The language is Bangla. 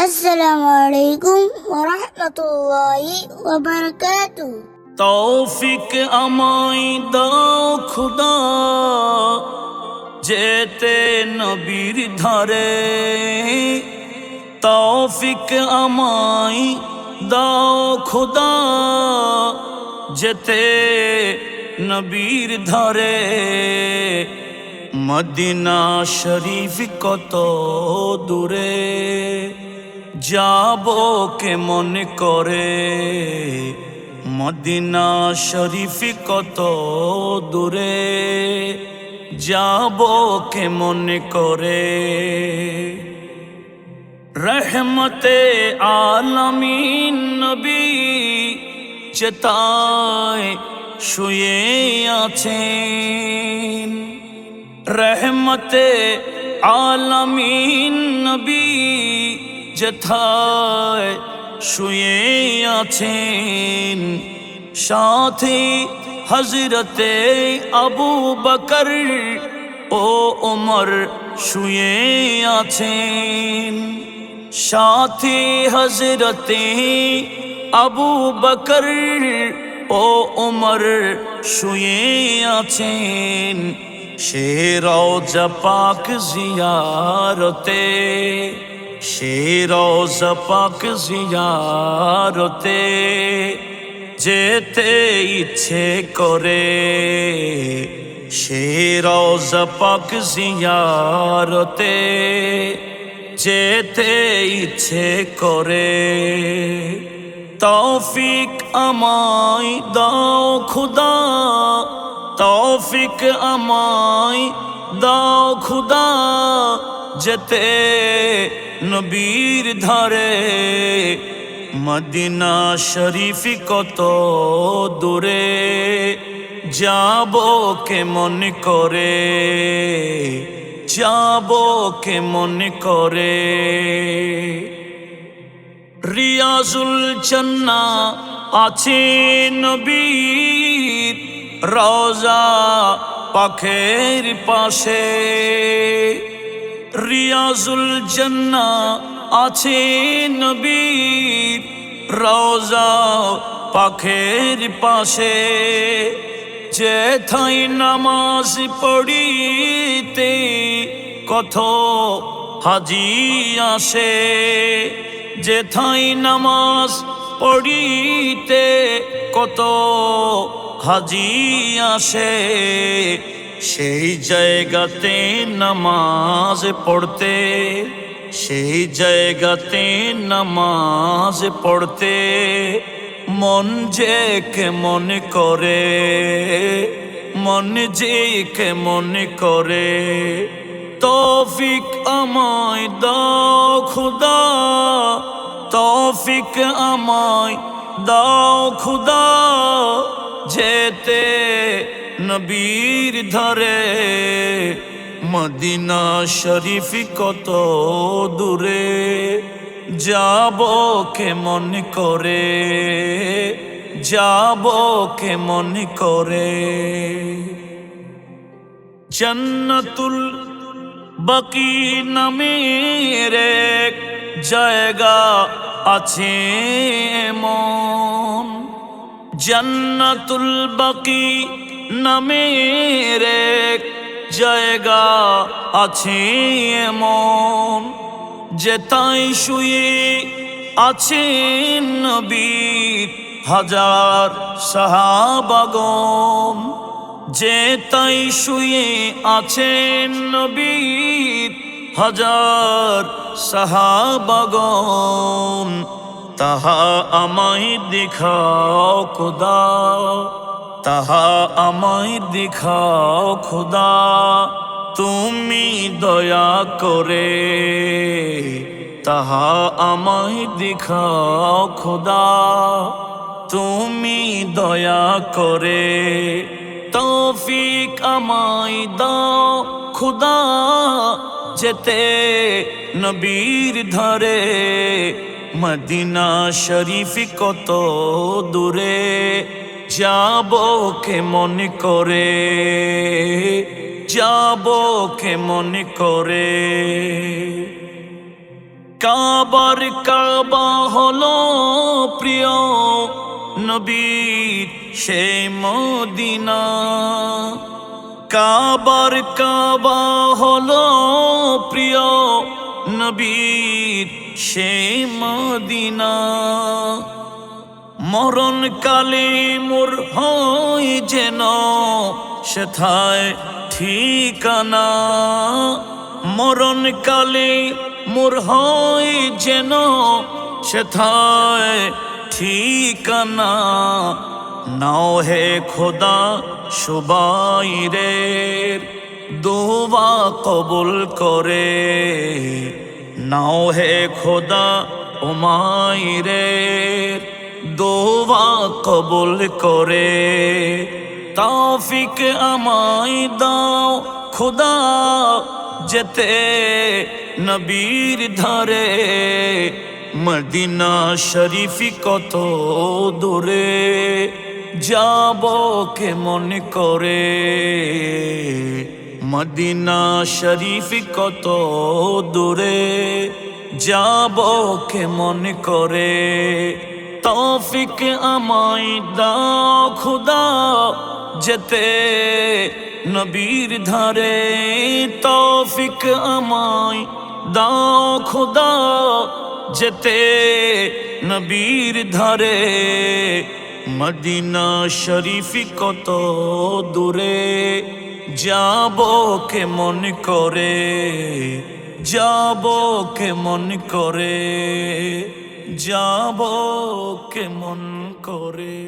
السلام عليكم ورحمة الله وبركاته তৌফিক আমায় দাও খুদা যেতে নবীর ধারে তৌফিক আমায় দাও খুদা যেতে নবীর ধারে মদিনা শরীফ কত দূরে যাব কে মনে করে? মদিনা শরীফ কত দূরে? যাব কে মনে করে? রহমতে আলমিন নবী চেতায় শুয়ে আছেন। রহমতে আলমিন নবী যেথায় শুয়ে আছেন। সাথে হজরতে আবু বকর ও ওমর শুয়ে আছেন। সাথে হজরতে আবু বকর ও ওমর শুয়ে আছেন। সে রওজা পাক জিয়ারতে সে রওজা পাক জিয়ারতে যেতে ইচ্ছে করে সে রওজা পাক জিয়ারতে যেতে ইচ্ছে করে তৌফিক আমায় দাও খুদা তৌফিক আমায় দাও খুদা যেতে নবীর ধারে। মদিনা শরীফ কত দূরে? যাব কে মনে করে? যাব কে মনে করে? রিয়াজুল চন্না আছে নবীর রওজা পাখের পাশে। রিয়াজুল জন্না আছে নবীর রওজা পাখের পাশে। যেথাই নামাজ পড়িতে কত হাজি আসে। যেথাই নামাজ পড়িতে কত হাজি আসে। সেই জায়গাতে নামাজ পড়তে, সেই জায়গাতে নামাজ পড়তে মন যে কে মনে করে, মন যে কে মনে করে। তৌফিক আমায় দাও খুদা, তৌফিক আমায় দাও খুদা, যেতে নবীর ধরে মদিনা শরীফ কত দূরে? যাব কে মনে করে? যাব কে মনে করে? জন্নতুল বাকি নামের জায়গা আছে মন জন্নতুল বাকি নামের এক জায়গা আছে এমন যেতাই শুয়ে আছেন নবীর হাজার সাহাবাগন যে তাই শুয়ে আছেন নবীর হাজার সাহাবাগন তাহা আমায় দেখাও খুদা। তাহা আমায় দেখাও খুদা, তুমি দয়া করে। তাহা আমায় দেখাও খুদা, তুমি দয়া করে। তৌফিক আমায় দাও খুদা, যেতে নবীর ধরে। মদিনা শরীফ কত দূরে যাব কে মনে করে? যাব কে মনে করে? কাবার কাবা হলো প্রিয় নবীর সে মদিনা। কাবার কাবা হলো প্রিয় নবীর সে মদিনা। মরণ কালে মোর হয় যেন সেথায় ঠিকানা। মরণ কালে মোর হয় যেন সেথায় ঠিকানা। নাও হে খোদা সুবাইরের দোবা কবুল করে। নাও হে খোদা উমাইরের দোয়া কবুল করে। তাফিক আমায় দাও, খোদা যেতে নবীর ধারে। মদিনা শরীফ কত দূরে, যাব কে মন করে। মদিনা শরীফ কত দূরে, যাব কে মন করে। তৌফিক আমায় দাও, খুদা। যেতে নবীর ধারে তৌফিক আমায় দাও, খুদা। যেতে নবীর ধারে মদিনা শরীফ কত দূরে যাব কে মন করে, যাব কে মন করে। যাব কেমন করে?